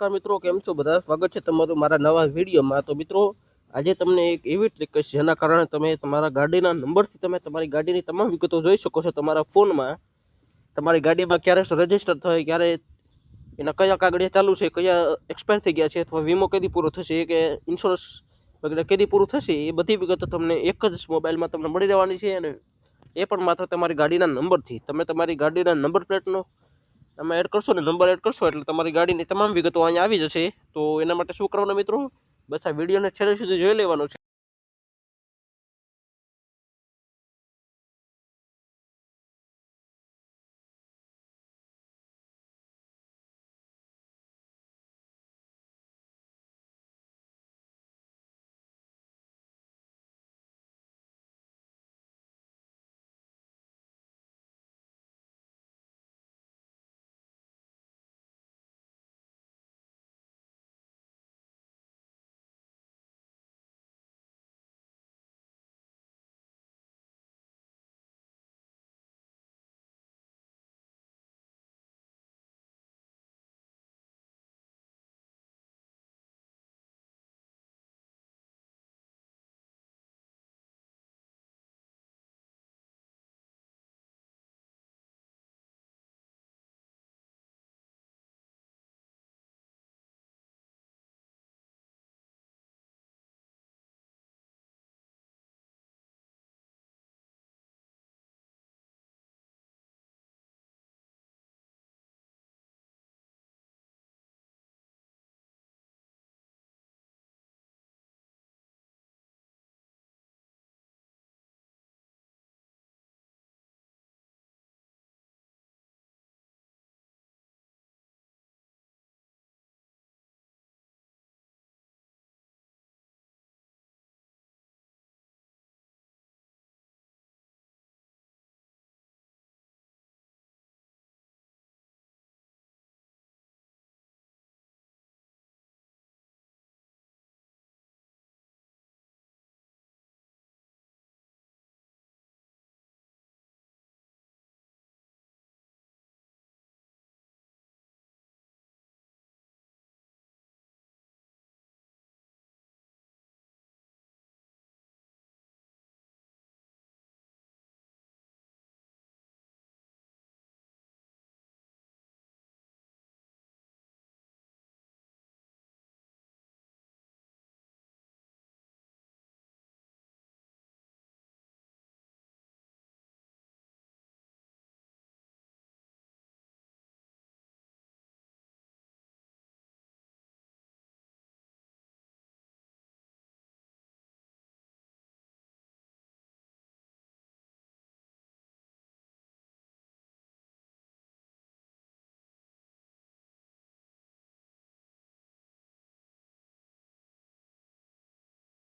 નમસ્કાર મિત્રો, કેમ છો બધા? સ્વાગત છે તમારું મારા નવા વિડીયોમાં. તો મિત્રો, આજે તમને એક એવી ટ્રીક કહીશ, જેના કારણે તમે તમારા ગાડીના નંબરથી તમે તમારી ગાડીની તમામ વિગતો જોઈ શકો છો તમારા ફોનમાં. તમારી ગાડીમાં ક્યારે રજિસ્ટર થાય, ક્યારે એના કયા કાગળિયા ચાલુ છે, કયા એક્સપાયર થઈ ગયા છે, અથવા વીમો કેદી પૂરો થશે, કે ઇન્સ્યોરન્સ વગેરે કેદી પૂરું થશે, એ બધી વિગતો તમને એક જ મોબાઈલમાં તમને મળી રહેવાની છે અને એ પણ માત્ર તમારી ગાડીના નંબરથી. તમે તમારી ગાડીના નંબર પ્લેટનો તમે એડ કરશો ને નંબર એડ કરશો એટલે તમારી ગાડીની તમામ વિગતો અહીંયા આવી જશે. તો એના માટે શું કરવાનું મિત્રો? બસ આ વિડીયોને છેલ્લે સુધી જોઈ લેવાનો છે.